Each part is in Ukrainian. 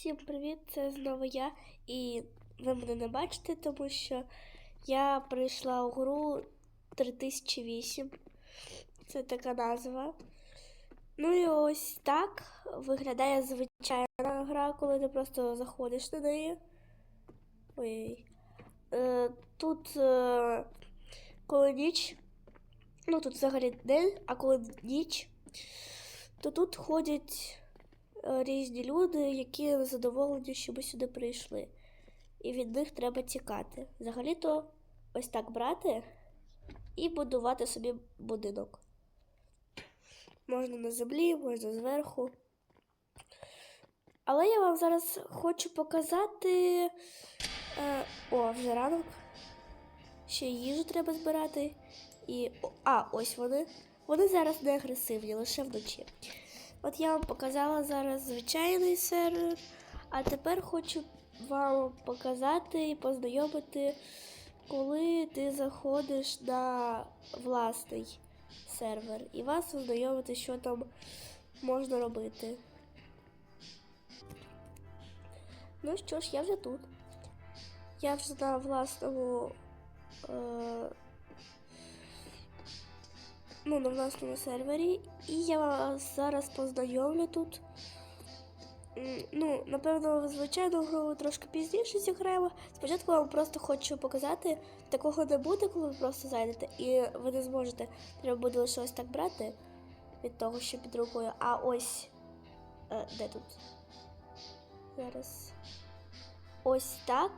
Всім привіт! Це знову я. І ви мене не бачите, тому що я прийшла у гру 3008. Це така назва. Ну і ось так виглядає звичайна гра, коли ти просто заходиш на неї. Ой. Е, тут, е, коли ніч, ну тут взагалі день, а коли ніч, то тут ходять різні люди, які задоволені, що ми сюди прийшли. І від них треба тікати. Взагалі-то ось так брати і будувати собі будинок. Можна на землі, можна зверху. Але я вам зараз хочу показати. Е, о, вже ранок. Ще їжу треба збирати. І. А, ось вони. Вони зараз не агресивні, лише вночі. От я вам показала зараз звичайний сервер, а тепер хочу вам показати і познайомити, коли ти заходиш на власний сервер і вас ознайомити, що там можна робити. Ну що ж, я вже тут. Я вже на власному. Е- ну, на власному сервері, і я вас зараз познайомлю тут. Ну, напевно, звичайно, гру трошки пізніше зіграємо. Спочатку вам просто хочу показати, такого не буде, коли ви просто зайдете, і ви не зможете. Треба буде лише ось так брати від того, що під рукою. А ось е, де тут? Зараз. Ось так.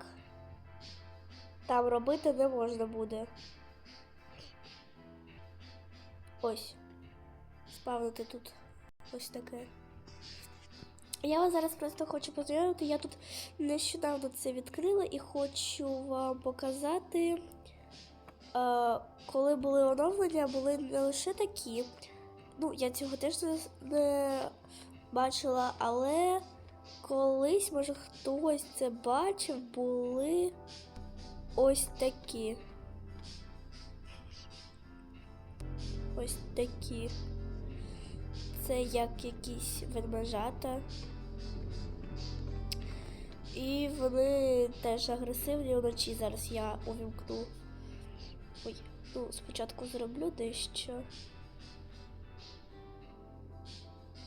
Там робити не можна буде. Ось. Спавнити тут ось таке. Я вас зараз просто хочу познайомити. Я тут нещодавно це відкрила і хочу вам показати, е, коли були оновлення, були не лише такі. Ну, я цього теж не, бачила, але колись, може, хтось це бачив, були ось такі. Ось такі. Це як якісь ведмежата. І вони теж агресивні вночі. Зараз я увімкну. Ой, ну, спочатку зроблю дещо.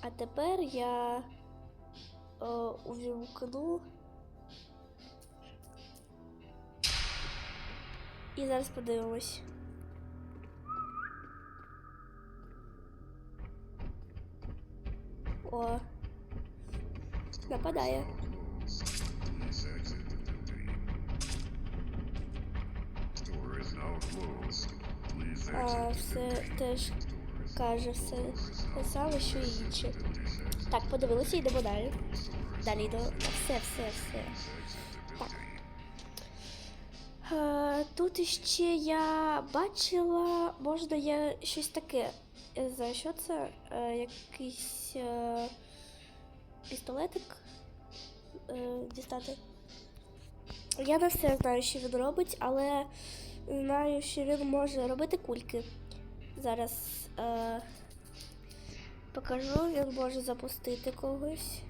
А тепер я е, увімкну. І зараз подивимось. О. Нападає. А, все теж каже все те що і інші. Так, подивилися, йдемо далі. Далі йдемо. Все, все, все. Так. Е, тут іще я бачила, можна я щось таке. Знаю, що це? Е, якийсь е, пістолетик е, дістати. Я не все знаю, що він робить, але знаю, що він може робити кульки. Зараз е, покажу, він може запустити когось.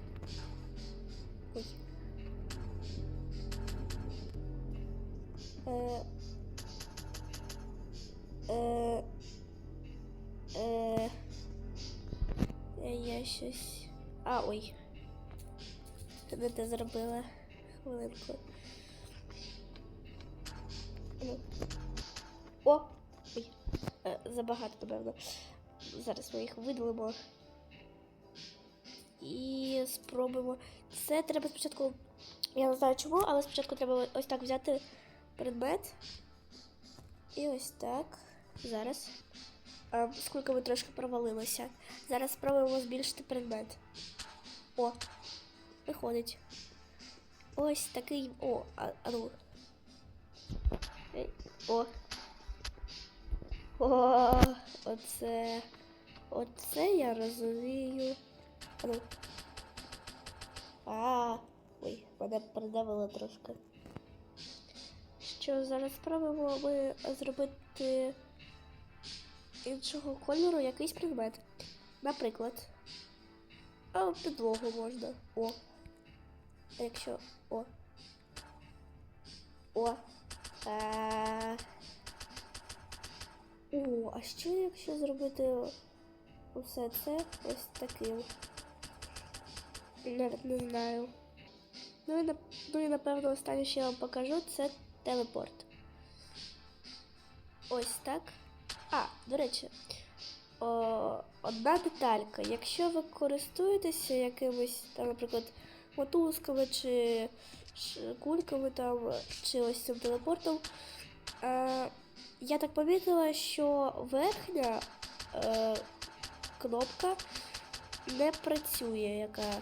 Ой. Е, щось. А, ой. Не те зробила. Хвилинку. Ну. О! Ой. Е, забагато, напевно. Зараз ми їх видалимо. І спробуємо. Це треба спочатку. Я не знаю чому, але спочатку треба ось так взяти предмет. І ось так. Зараз. А, скільки ми трошки провалилося. Зараз спробуємо збільшити предмет. О, виходить. Ось такий. О, а, ну. О. О, оце. Оце я розумію. А ну. А, ой, мене придавило трошки. Що зараз спробуємо ми зробити іншого кольору якийсь предмет. Наприклад, а підлогу можна. О. А якщо. О. О. Е... О, а що якщо зробити усе це ось таким? Навіть не знаю. Ну і, ну і напевно останнє, що я вам покажу, це телепорт. Ось так. А, до речі, о, одна деталька. Якщо ви користуєтеся якимись, там, наприклад, мотузками чи кульками там, чи ось цим телепортом, е, я так помітила, що верхня е, кнопка не працює, яка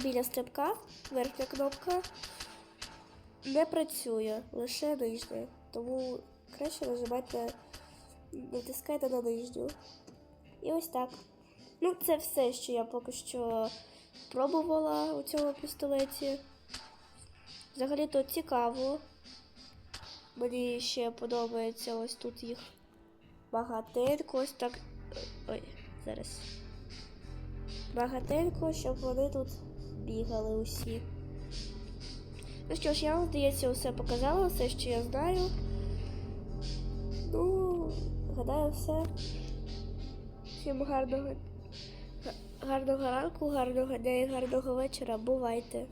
біля стрибка, верхня кнопка не працює, лише нижня. Тому краще нажимайте, натискайте на нижню. І ось так. Ну, це все, що я поки що пробувала у цьому пістолеті. Взагалі то цікаво. Мені ще подобається ось тут їх багатенько, ось так. Ой, зараз. Багатенько, щоб вони тут бігали усі. Ну що ж, я вам здається, все показала, все, що я знаю. Ну, гадаю, все. Всім гарного, гарного ранку, гарного дня і гарного вечора. Бувайте!